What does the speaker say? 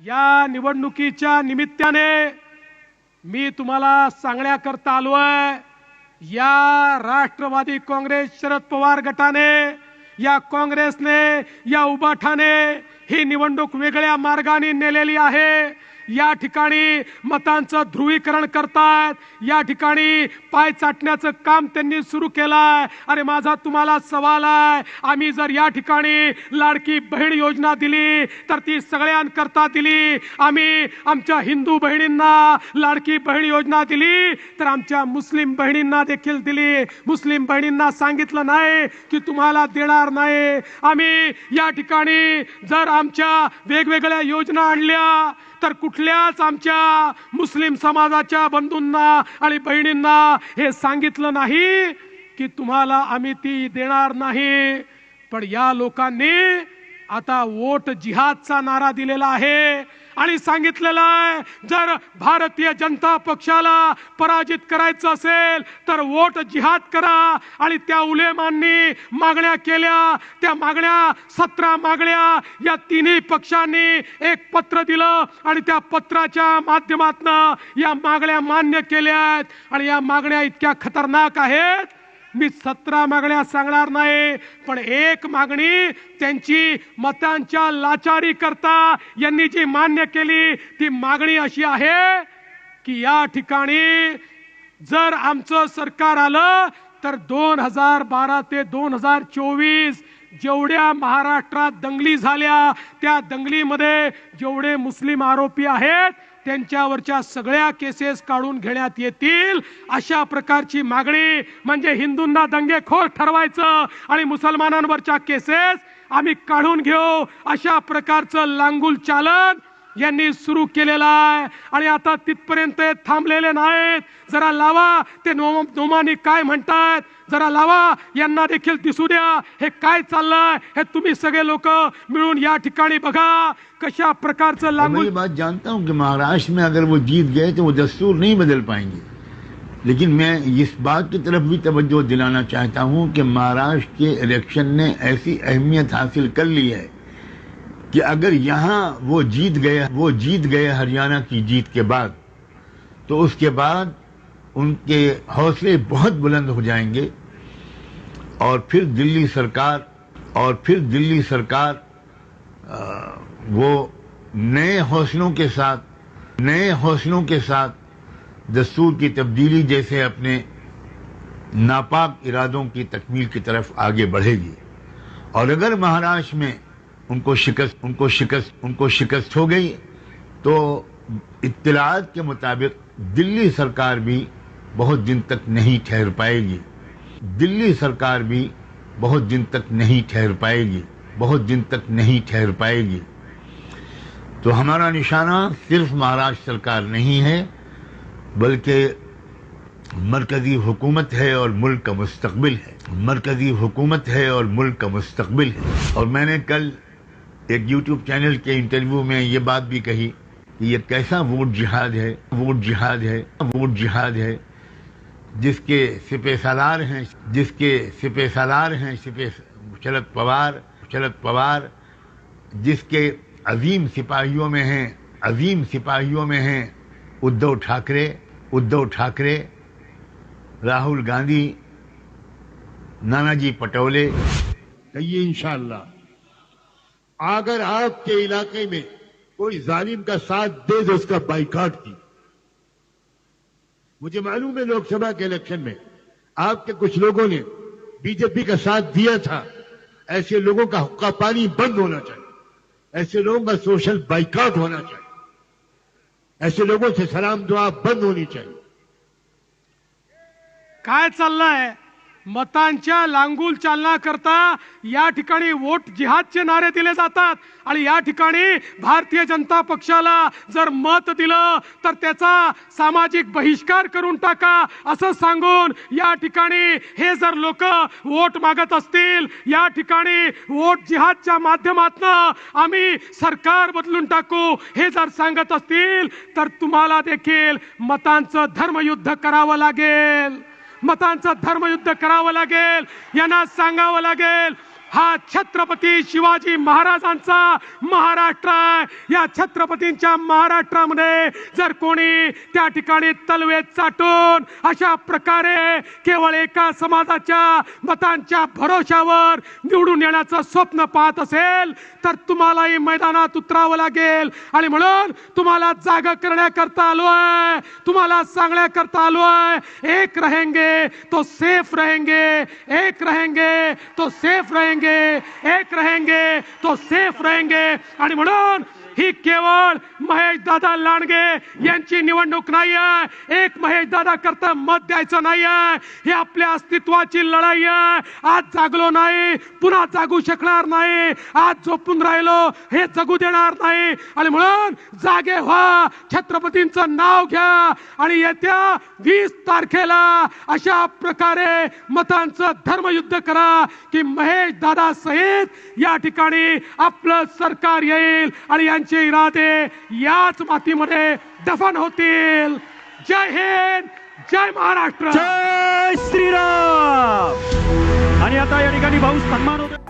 या निवडणुकीच्या निमित्ताने मी तुम्हाला सांगण्याकरता आलोय या राष्ट्रवादी काँग्रेस शरद पवार गटाने या काँग्रेसने या उबाठाने ही निवडणूक वेगळ्या मार्गाने नेलेली आहे. या ठिकाणी मतांचं ध्रुवीकरण करतायत. या ठिकाणी पाय चाटण्याचं काम त्यांनी सुरू केलंय. अरे माझा तुम्हाला सवाल आहे. आम्ही जर या ठिकाणी लाडकी बहीण योजना दिली तर ती सगळ्यांकरता दिली. आम्ही आमच्या हिंदू बहिणींना लाडकी बहीण योजना दिली तर आमच्या मुस्लिम बहिणींना देखील दिली. मुस्लिम बहिणींना सांगितलं नाही की तुम्हाला देणार नाही. आम्ही या ठिकाणी जर आमच्या वेगवेगळ्या योजना आणल्या तर कुठल्याच आमच्या मुस्लिम समाजाच्या बंधूंना आणि बहिणींना हे सांगितलं नाही की तुम्हाला आम्ही ती देणार नाही. पण या लोकांनी आता वोट जिहादचा नारा दिलेला आहे. आणि सांगितलेलं आहे जर भारतीय जनता पक्षाला पराजित करायचं असेल तर वोट जिहाद करा. आणि त्या उलेमांनी मागण्या केल्या. त्या मागण्या सतरा मागण्या या तिन्ही पक्षांनी एक पत्र दिलं. आणि त्या पत्राच्या माध्यमातून या मागण्या मान्य केल्या आहेत. आणि या मागण्या इतक्या खतरनाक आहेत मी सतरा मागण्या सांगणार नाही पण एक मागणी त्यांची मतांच्या लाचारी करता यांनी जी मान्य केली ती मागणी अशी आहे की या ठिकाणी जर आमचं सरकार आलं तर दोन हजार बारा ते दोन हजार चोवीस जेवढ्या महाराष्ट्रात दंगली झाल्या त्या दंगलीमध्ये जेवढे मुस्लिम आरोपी आहेत त्यांच्यावरच्या सगळ्या केसेस काढून घेण्यात येतील अशा प्रकारची मागणी म्हणजे हिंदूंना दंगेखोर ठरवायचं आणि मुसलमानांवरच्या केसेस आम्ही काढून घेऊ अशा प्रकारचं लांगुल चालन यांनी सुरू केलेलं आहे. आणि आता तिथपर्यंत थांबलेले नाहीत. जरा लावा. ते नो नोमानी काय म्हणतायत? जरा लावा. यांना देखील दिसू द्या. हे काय चाललंय? हे तुम्ही सगळे लोक मिळून या ठिकाणी बघा. कशा प्रकारचं ये बात जानता हूं कि महाराष्ट्र में अगर वो जीत गए तो वो दस्तूर नहीं बदल पाएंगे। लेकिन मैं इस बात की तरफ भी तवज्जो दिलाना चाहता हूं कि महाराष्ट्र के इलेक्शन ने ऐसी अहमियत हासिल कर ली है कि अगर यहाँ वो जीत गए वो जीत गए हरियाणा की जीत के बाद तो उसके बाद उनके हौसले बहुत बुलंद हो जाएंगे और फिर दिल्ली सरकार और फिर दिल्ली सरकार अ, वो नए हौसलों के साथ नए हौसलों के साथ दस्तूर की तब्दीली जैसे अपने नापाक इरादों की तकमील की तरफ आगे बढ़ेगी और अगर महाराष्ट्र में उनको शिकस्त उनको शिकस्त उनको शिकस्त हो गई तो इत्तलात के मुताबिक दिल्ली सरकार भी बहुत दिन तक नहीं ठहर पाएगी दिल्ली सरकार भी बहुत दिन तक नहीं ठहर पाएगी बहुत दिन तक नहीं ठहर पाएगी तो हमारा निशाना सिर्फ महाराष्ट्र सरकार नहीं है बल्कि मरकजी हुकूमत है और मुल्क का मुस्तकबिल है मरकजी हुकूमत है और मुल्क का मुस्तकबिल है और मैंने कल एक यूट्यूब चैनल के इंटरव्यू में ये बात भी कही कि ये कैसा वोट जिहाद है वोट जिहाद है वोट जिहाद है जिसके सिपे सालार हैं जिसके सिपे सालार हैं सिपे शरद पवार शरद पवार जिसके अजीम सिपाहियों में हैं अजीम सिपाहियों में हैं उद्धव ठाकरे اگر آپ کے علاقے میں کوئی ظالم کا ساتھ دے تو اس کا بائیکاٹ کی، مجھے معلوم ہے لوک سبھا کے الیکشن میں آپ کے کچھ لوگوں نے بی جے پی کا ساتھ دیا تھا، ایسے لوگوں کا حقہ پانی بند ہونا چاہیے، ایسے لوگوں کا سوشل بائیکاٹ ہونا چاہیے، ایسے لوگوں سے سلام دعا بند ہونی چاہیے۔ کہاں چل رہا ہے۔ मतांच्या लांगूल चालना करता या ठिकाणी वोट जिहादचे नारे दिले जातात. आणि या ठिकाणी भारतीय जनता पक्षाला जर मत दिलं तर त्याचा सामाजिक बहिष्कार करून टाका असं सांगून या ठिकाणी हे जर लोक वोट मागत असतील या ठिकाणी वोट जिहादच्या माध्यमातून आम्ही सरकार बदलून टाकू हे जर सांगत असतील तर तुम्हाला देखील मतांचं धर्मयुद्ध करावं लागेल. मतांचं धर्मयुद्ध करावं लागेल यांना सांगावं लागेल हा छत्रपती शिवाजी महाराजांचा महाराष्ट्र आहे. या छत्रपतींच्या महाराष्ट्रामध्ये जर कोणी त्या ठिकाणी तलवे चाटून अशा प्रकारे केवळ एका समाजाच्या मतांच्या भरोशावर निवडून येण्याचं स्वप्न पाहत असेल तर तुम्हालाही मैदानात उतरावं लागेल. आणि म्हणून तुम्हाला जागा करण्याकरता आलोय तुम्हाला सांगण्याकरता आलोय एक रहेंगे तो सेफ रहेंगे एक रहेंगे तो सेफ रहेंगे. रहेंगे एक रहेंगे तो सेफ रहेंगे. आणि म्हणून ही केवळ महेश दादा लांडगे यांची निवडणूक नाही आहे एक महेश दादा करता मत द्यायचं नाही आहे ही आपल्या अस्तित्वाची लढाई आहे. आज जागलो नाही पुन्हा जागू शकणार नाही. आज झोपून राहिलो हे जगू देणार नाही. आणि म्हणून जागे व्हा छत्रपतींचं नाव घ्या. आणि येत्या वीस तारखेला अशा प्रकारे मतांचं धर्मयुद्ध करा की महेश दादा सहित या ठिकाणी आपलं सरकार येईल आणि यांचे इरादे याच मातीमध्ये दफन होतील. जय हिंद जय महाराष्ट्र. जय श्रीराम. आणि आता या ठिकाणी भाऊ सन्मान होतो.